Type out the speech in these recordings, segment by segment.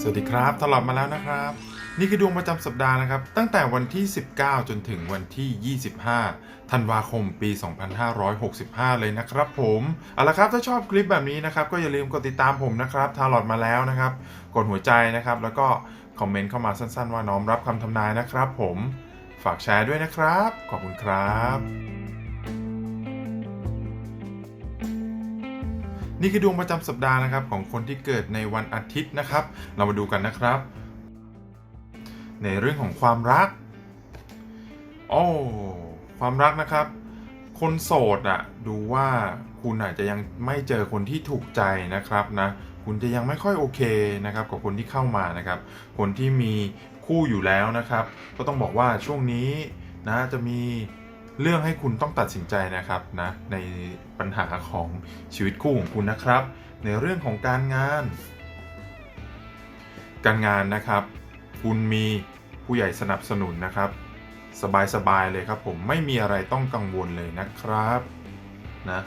สวัสดีครับตลอดมาแล้วนะครับ นี่คือดวงประจำสัปดาห์นะครับ ตั้งแต่วันที่ 19 จนถึงวันที่ 25 ธันวาคมปี 2565 เลยนะครับผมเอาละครับถ้าชอบคลิปแบบนี้นะครับ ก็อย่าลืมกดติดตามผมนะครับทาลอดมาแล้วนะครับ กดหัวใจนะครับ แล้วก็คอมเมนต์เข้ามาสั้นๆ ว่าน้อมรับคำทำนายนะครับ ผมฝากแชร์ด้วยนะครับ ขอบคุณครับ นี่คือดวงประจำสัปดาห์นะครับของคนที่เกิดในวันอาทิตย์นะครับ เรามาดูกันนะครับ ในเรื่องของความรักโอ้ความรักนะครับ คนโสดอะดูว่าคุณอาจจะยังไม่เจอคนที่ถูกใจนะครับนะคุณจะยังไม่ค่อยโอเคนะครับกับคนที่เข้ามานะครับ คนที่มีคู่อยู่แล้วนะครับ ก็ต้องบอกว่าช่วงนี้นะจะมี เรื่องให้คุณต้องตัดสินใจนะครับนะในปัญหาของชีวิตคู่ของคุณนะครับ ในเรื่องของการงาน การงานนะครับ คุณมีผู้ใหญ่สนับสนุนนะครับ สบายๆเลยครับผมไม่มีอะไรต้องกังวลเลยนะครับนะ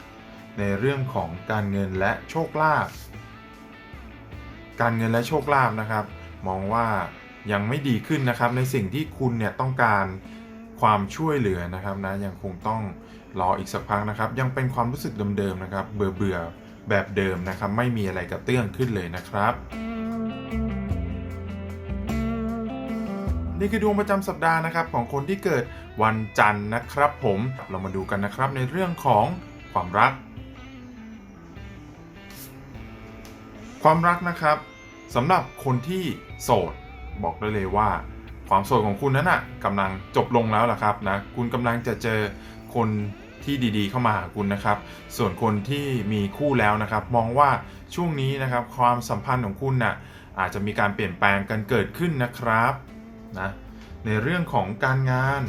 ในเรื่องของการเงินและโชคลาภการเงินและโชคลาภนะครับ มองว่ายังไม่ดีขึ้นนะครับในสิ่งที่คุณเนี่ยต้องการ ความช่วยเหลือนะครับนะยังคงต้องรออีกสักพักนะครับ ยังเป็นความรู้สึกเดิมๆนะครับ เบื่อเบื่อๆแบบเดิมนะครับ ไม่มีอะไรกระเตื้องขึ้นเลยนะครับ นี่คือดวงประจำสัปดาห์นะครับ ของคนที่เกิดวันจันทร์นะครับ ผมเรามาดูกันนะครับในเรื่องของความรัก ความรักนะครับสำหรับคนที่โสดบอกได้เลยว่า ความโสดของคุณนั้นน่ะกำลังจบลงแล้วล่ะครับนะคุณกำลังจะเจอคนที่ดีๆ เข้ามาหาคุณนะครับ ส่วนคนที่มีคู่แล้วนะครับ มองว่าช่วงนี้นะครับ ความสัมพันธ์ของคุณน่ะอาจจะมีการเปลี่ยนแปลงกันเกิดขึ้นนะครับนะในเรื่องของการงาน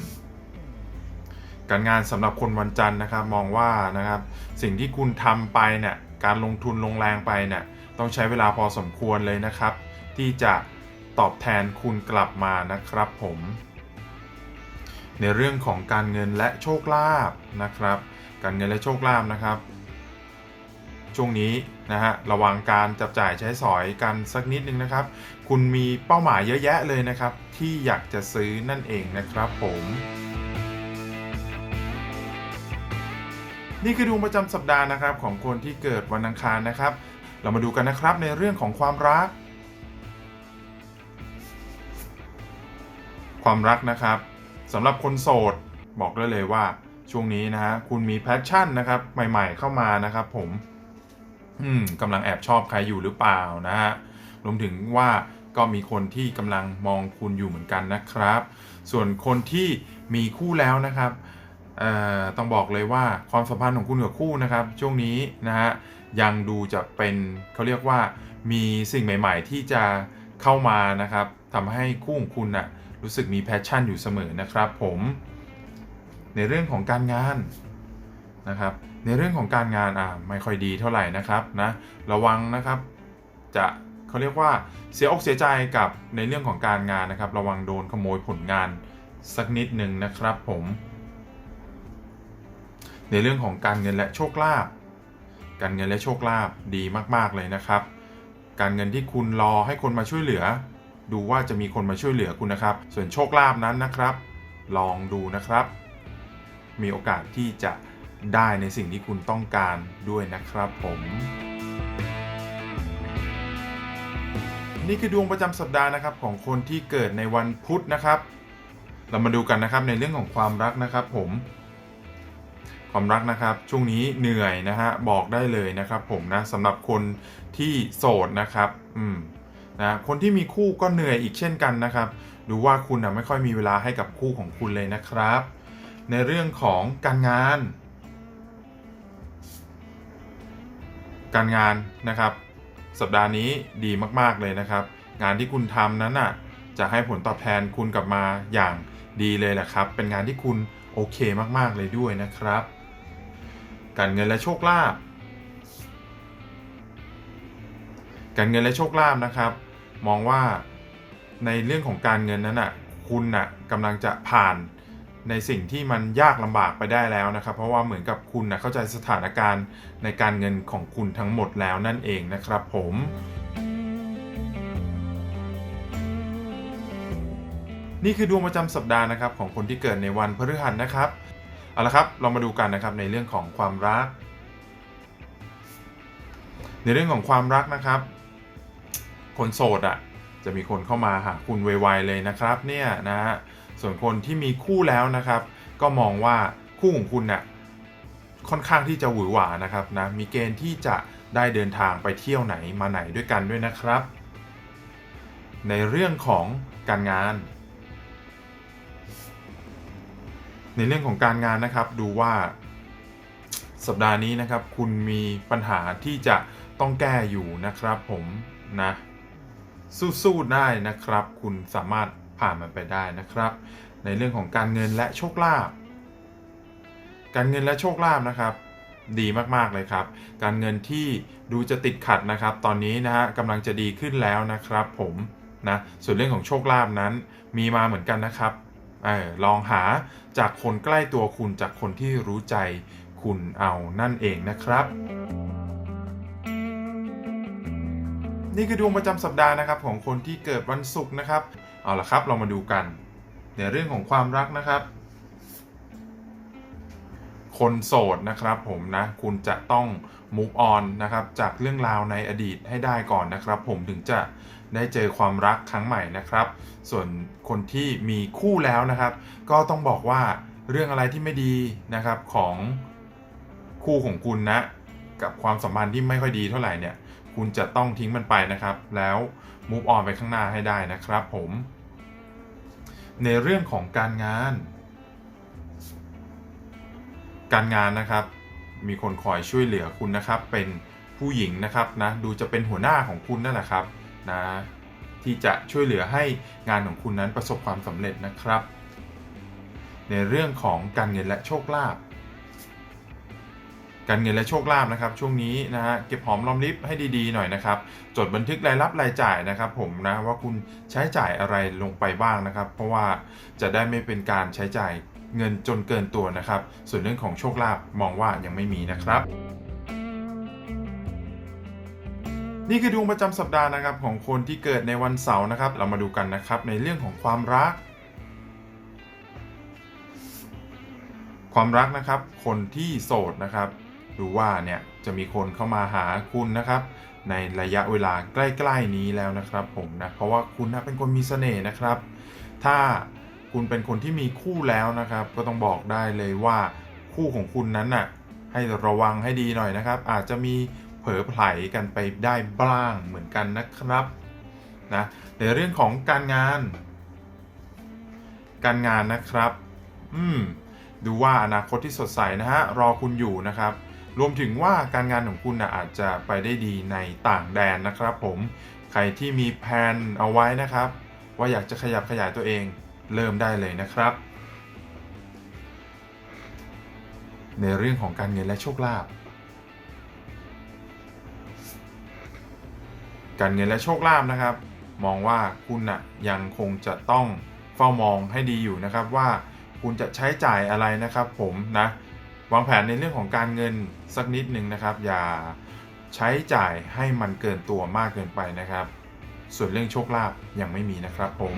การงานสำหรับคนวันจันทร์นะครับ มองว่านะครับ สิ่งที่คุณทำไปเนี่ยการลงทุนลงแรงไปเนี่ยต้องใช้เวลาพอสมควรเลยนะครับ ที่จะ ตอบแทนคุณกลับมานะครับผม ในเรื่องของการเงินและโชคลาภนะครับ การเงินและโชคลาภนะครับ ช่วงนี้นะฮะระวังการจับจ่ายใช้สอยกันสักนิดนึงนะครับ คุณมีเป้าหมายเยอะแยะเลยนะครับ ที่อยากจะซื้อนั่นเองนะครับผมนี่คือดวงประจำสัปดาห์นะครับของคนที่เกิดวันอังคารนะครับ เรามาดูกันนะครับในเรื่องของความรัก ความรักนะครับสำหรับคนโสดบอกได้เลยว่าช่วงนี้นะฮะคุณมีแพชชั่นนะครับใหม่ ๆ เข้ามานะครับ ผมอืมกำลังแอบชอบใครอยู่หรือเปล่านะฮะรวมถึงว่าก็มีคนที่กำลังมองคุณอยู่เหมือนกันนะครับ ส่วนคนที่มีคู่แล้วนะครับเอ่อต้องบอกเลยว่าความสัมพันธ์ของคุณกับคู่นะครับ ช่วงนี้นะฮะยังดูจะเป็นเขาเรียกว่ามีสิ่งใหม่ ๆ ที่จะเข้ามานะครับทำให้คู่ของคุณน่ะ รู้สึกมีแพชชั่นอยู่เสมอนะครับผมในเรื่องของการงานนะครับ ในเรื่องของการงานอ่าไม่ค่อยดีเท่าไหร่นะครับนะระวังนะครับจะเขาเรียกว่าเสียอกเสียใจกับในเรื่องของการงานนะครับ ระวังโดนขโมยผลงานสักนิดหนึ่งนะครับผม ในเรื่องของการเงินและโชคลาภการเงินและโชคลาภดีมาก ๆเลยนะครับ การเงินที่คุณรอให้คนมาช่วยเหลือ ดูว่าจะมีคนมาช่วยเหลือคุณนะครับ ส่วนโชคลาภนั้นนะครับ ลองดูนะครับ มีโอกาสที่จะได้ในสิ่งที่คุณต้องการด้วยนะครับผม นี่คือดวงประจำสัปดาห์นะครับของคนที่เกิดในวันพุธนะครับ เรามาดูกันนะครับในเรื่องของความรักนะครับผมความรักนะครับช่วงนี้เหนื่อยนะฮะบอกได้เลยนะครับ ผมนะสำหรับคนที่โสดนะครับ อืม นะคนที่มีคู่ก็เหนื่อยอีกเช่นกันนะครับดูว่าคุณนะไม่ค่อยมีเวลาให้กับคู่ของคุณเลยนะครับ ในเรื่องของการงาน การงานนะครับ สัปดาห์นี้ดีมากๆเลยนะครับ งานที่คุณทำนั้นน่ะจะให้ผลตอบแทนคุณกลับมาอย่างดีเลยแหละครับ เป็นงานที่คุณโอเคมากๆเลยด้วยนะครับ การเงินและโชคลาภการเงินและโชคลาภนะครับ มองว่าในเรื่องของการเงินนั้นน่ะคุณน่ะกำลังจะผ่านในสิ่งที่มันยากลำบากไปได้แล้วนะครับ เพราะว่าเหมือนกับคุณนะเข้าใจสถานการณ์ในการเงินของคุณทั้งหมดแล้วนั่นเองนะครับผม นี่คือดวงประจำสัปดาห์นะครับของคนที่เกิดในวันพฤหัสนะครับเอาละครับเรามาดูกันนะครับในเรื่องของความรัก ในเรื่องของความรักนะครับ คนโสดอะจะมีคนเข้ามาหาคุณไวๆเลยนะครับเนี่ยนะฮะส่วนคนที่มีคู่แล้วนะครับ ก็มองว่าคู่ของคุณน่ะค่อนข้างที่จะหวือหวานะครับนะมีเกณฑ์ที่จะได้เดินทางไปเที่ยวไหนมาไหนด้วยกันด้วยนะครับ ในเรื่องของการงาน ในเรื่องของการงานนะครับดูว่าสัปดาห์นี้นะครับ คุณมีปัญหาที่จะต้องแก้อยู่นะครับผมนะ สู้ๆได้นะครับ คุณสามารถผ่านมันไปได้นะครับ ในเรื่องของการเงินและโชคลาภการเงินและโชคลาภนะครับ ดีมากๆเลยครับ การเงินที่ดูจะติดขัดนะครับ ตอนนี้นะฮะกำลังจะดีขึ้นแล้วนะครับ ผมนะส่วนเรื่องของโชคลาภนั้น มีมาเหมือนกันนะครับออลองหาจากคนใกล้ตัวคุณจากคนที่รู้ใจคุณเอานั่นเองนะครับ นี่คือดวงประจำสัปดาห์นะครับของคนที่เกิดวันศุกร์นะครับ เอาละครับเรามาดูกัน ในเรื่องของความรักนะครับ คนโสดนะครับผมนะคุณจะต้อง move on นะครับจากเรื่องราวในอดีตให้ได้ก่อนนะครับ ผมถึงจะได้เจอความรักครั้งใหม่นะครับ ส่วนคนที่มีคู่แล้วนะครับ ก็ต้องบอกว่าเรื่องอะไรที่ไม่ดีนะครับของคู่ของคุณนะ กับความสัมพันธ์ที่ไม่ค่อยดีเท่าไหร่เนี่ย คุณจะต้องทิ้งมันไปนะครับ แล้ว move on ไปข้างหน้าให้ได้นะครับผม ในเรื่องของการงาน การงานนะครับ มีคนคอยช่วยเหลือคุณนะครับ เป็นผู้หญิงนะครับนะดูจะเป็นหัวหน้าของคุณนั่นแหละครับนะที่จะช่วยเหลือให้งานของคุณนั้นประสบความสำเร็จนะครับ ในเรื่องของการเงินและโชคลาภ การเงินและโชคลาภนะครับช่วงนี้นะฮะเก็บหอมรอมริบให้ดีๆหน่อยนะครับจดบันทึกรายรับรายจ่ายนะครับผมนะว่าคุณใช้จ่ายอะไรลงไปบ้างนะครับ เพราะว่าจะได้ไม่เป็นการใช้จ่ายเงินจนเกินตัวนะครับ ส่วนเรื่องของโชคลาภมองว่ายังไม่มีนะครับนี่คือดวงประจำสัปดาห์นะครับของคนที่เกิดในวันเสาร์นะครับ เรามาดูกันนะครับในเรื่องของความรัก ความรักนะครับ คนที่โสดนะครับ ดูว่าเนี่ยจะมีคนเข้ามาหาคุณนะครับ ในระยะเวลาใกล้ ๆนี้แล้วนะครับผมนะเพราะว่าคุณนะเป็นคนมีเสน่ห์นะครับ ถ้าคุณเป็นคนที่มีคู่แล้วนะครับ ก็ต้องบอกได้เลยว่าคู่ของคุณนั้นน่ะให้ระวังให้ดีหน่อยนะครับ อาจจะมีเผลอไผลกันไปได้บ้างเหมือนกันนะครับนะในเรื่องของการงาน การงานนะครับ อืมดูว่าอนาคตที่สดใสนะฮะรอคุณอยู่นะครับ รวมถึงว่าการงานของคุณนะอาจจะไปได้ดีในต่างแดนนะครับ ผมใครที่มีแผนเอาไว้นะครับ ว่าอยากจะขยับขยายตัวเองเริ่มได้เลยนะครับ ในเรื่องของการเงินและโชคลาภการเงินและโชคลาภนะครับ มองว่าคุณนะยังคงจะต้องเฝ้ามองให้ดีอยู่นะครับว่าคุณจะใช้จ่ายอะไรนะครับ ผมนะ วางแผนในเรื่องของการเงินสักนิดหนึ่งนะครับ อย่าใช้จ่ายให้มันเกินตัวมากเกินไปนะครับ ส่วนเรื่องโชคลาภยังไม่มีนะครับผม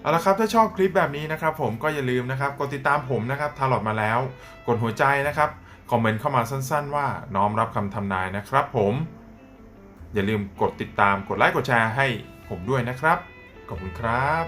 เอาละครับถ้าชอบคลิปแบบนี้นะครับ ผมก็อย่าลืมนะครับกดติดตามผมนะครับทาร์ลอตมาแล้ว กดหัวใจนะครับคอมเมนต์เข้ามาสั้น ๆ ว่าน้อมรับคำทำนายนะครับ ผม อย่าลืมกดติดตามกดไลค์กดแชร์ให้ผมด้วยนะครับ ขอบคุณครับ